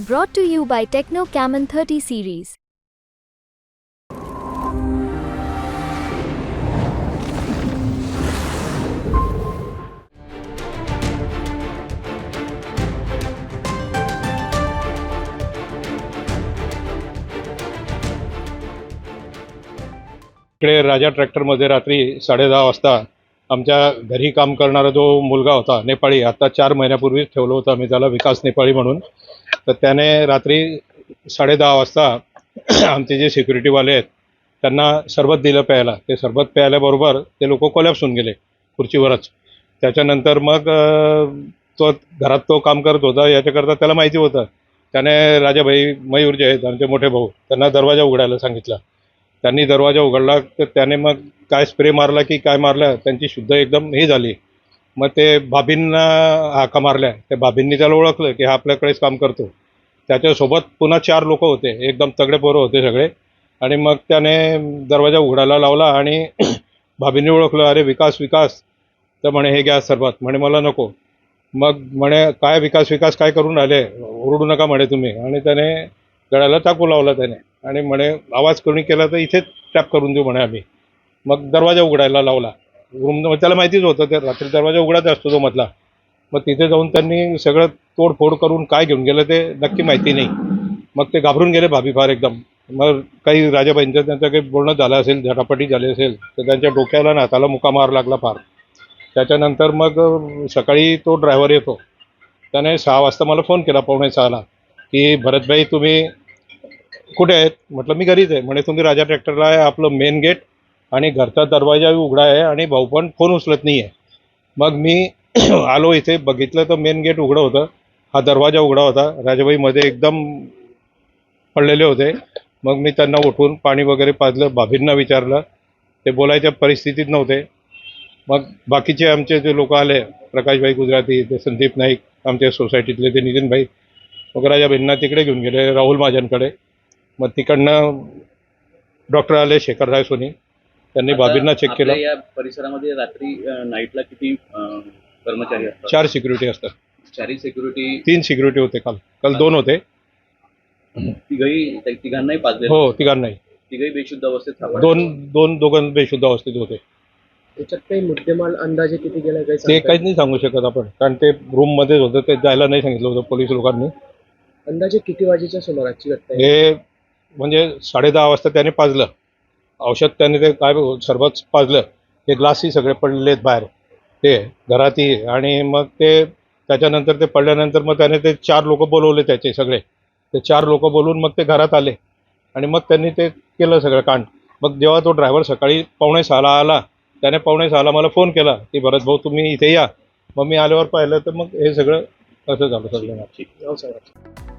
Brought to you by Techno Camon 30 series. इकडे राजा ट्रॅक्टरमध्ये रात्री साडेदहा वाजता आमच्या घरी काम करणारा जो मुलगा होता नेपाळी आता चार महिन्यापूर्वीच ठेवलं होतं आम्ही त्याला विकास नेपाळी म्हणून तर त्याने रात्री साडेदहा वाजता आमचे जे सिक्युरिटीवाले आहेत त्यांना सरबत दिलं प्यायला. ते सरबत प्यायल्याबरोबर ते लोक कोलॅप्स होऊन गेले खुर्चीवरच. त्याच्यानंतर मग तो घरात तो काम करत होता. याच्याकरता त्याला माहिती होतं. त्याने राजाभाई मयूर जे आहेत आमचे मोठे भाऊ त्यांना दरवाजा उघडायला सांगितला. त्यांनी दरवाजा उघडला तर त्याने मग काय स्प्रे मारला की काय मारलं त्यांची शुद्ध एकदम हे झाली. मग ते भाभींना हाका मारल्या. त्या भाभींनी त्याला ओळखलं की हा आपल्याकडेच काम करतो. त्याच्यासोबत पुन्हा चार लोक होते. एकदम तगडे पोरं होते सगळे. आणि मग त्याने दरवाजा उघडायला लावला आणि भाभींनी ओळखलं अरे विकास विकास. तर म्हणे हे घ्या सर्वात म्हणे मला नको. मग म्हणे काय विकास विकास काय करून आले ओरडू नका म्हणे तुम्ही. आणि त्याने गळ्याला चाकू लावला त्याने. आणि म्हणे आवाज कोणी केला तर इथेच टॅप करून देऊ म्हणे आम्ही. मग दरवाजा उघडायला लावला. रूम त्याला माहितीच होतं ते रात्री दरवाजा उघडाच असतो तो मधला. मग तिथे जाऊन त्यांनी सगळं तोडफोड करून काय घेऊन गेलं ते नक्की माहिती नाही. मग ते घाबरून गेले भाभी फार एकदम. मग काही राजाबाईंचं त्यांचं काही बोलणं झालं असेल झटापटी झाली असेल तर त्यांच्या डोक्याला ना हाताला मुका मार लागला फार. त्याच्यानंतर मग सकाळी तो ड्रायव्हर येतो. त्याने सहा वाजता मला फोन केला पावणे सहाला की भरतभाई तुम्ही कुठे आहेत? म्हटलं मी घरीच आहे. म्हणे तुम्ही राजा ट्रॅक्टरला आहे आपलं मेन गेट आणि घरचा दरवाजाही उघडा आहे आणि भाऊ पण फोन उचलत नाही आहे मग मी आलो इथे बघितलं तर मेन गेट उघडं होतं. हा दरवाजा उघडा होता. राजाबाईमध्ये एकदम पडलेले होते. मग मी त्यांना उठून पाणी वगैरे पाजलं भाभींना विचारलं. ते बोलायच्या परिस्थितीत नव्हते. मग बाकीचे आमचे जे लोक आले प्रकाशभाई गुजराती ते संदीप नाईक आमच्या सोसायटीतले ते नितीनभाई मग राजाबाईंना तिकडे घेऊन गेले राहुल महाजनकडे. मग तिकडनं डॉक्टर आले शेखरराय सोनी. त्यांनी भाभींना चेक केलं. या परिसरामध्ये रात्री नाईटला किती कर्मचारी असतात? चार सिक्युरिटी असतात. चारही सिक्युरिटी तीन सिक्युरिटी होते काल. काल दोन होते. तिघही तिघांनाही पाजले हो तिघांनाही. तिघही बेशुद्ध अवस्थेत सापडले. दोन दोन दोघं बेशुद्ध अवस्थेत होते. त्याच्यात काही मुद्देमाल अंदाजे किती गेला काही ते सांगता काहीच नाही सांगू शकत आपण. कारण ते रूम मध्येच होतं ते जायला नाही सांगितलं होतं पोलीस लोकांनी. येईल? अंदाजे किती वाजेच्या सुमाराची घटना आहे? हे म्हणजे साडेदहा वाजता त्याने पाजलं. औषध त्याने ते काय सरबत पाजलं ते ग्लासही सगळे पडलेले आहेत बाहेर. ते घरातही आणि मग ते त्याच्यानंतर ते पडल्यानंतर मग त्याने ते चार लोक बोलवले त्याचे सगळे. ते चार लोक बोलून मग ते घरात आले. आणि मग त्यांनी ते केलं सगळं कांड. मग जेव्हा तो ड्रायव्हर सकाळी पावणे सहाला आला त्याने पावणे सहाला मला फोन केला की भरत भाऊ तुम्ही इथे या. मग मी आल्यावर पाहिलं तर मग हे सगळं असं झालं सगळं.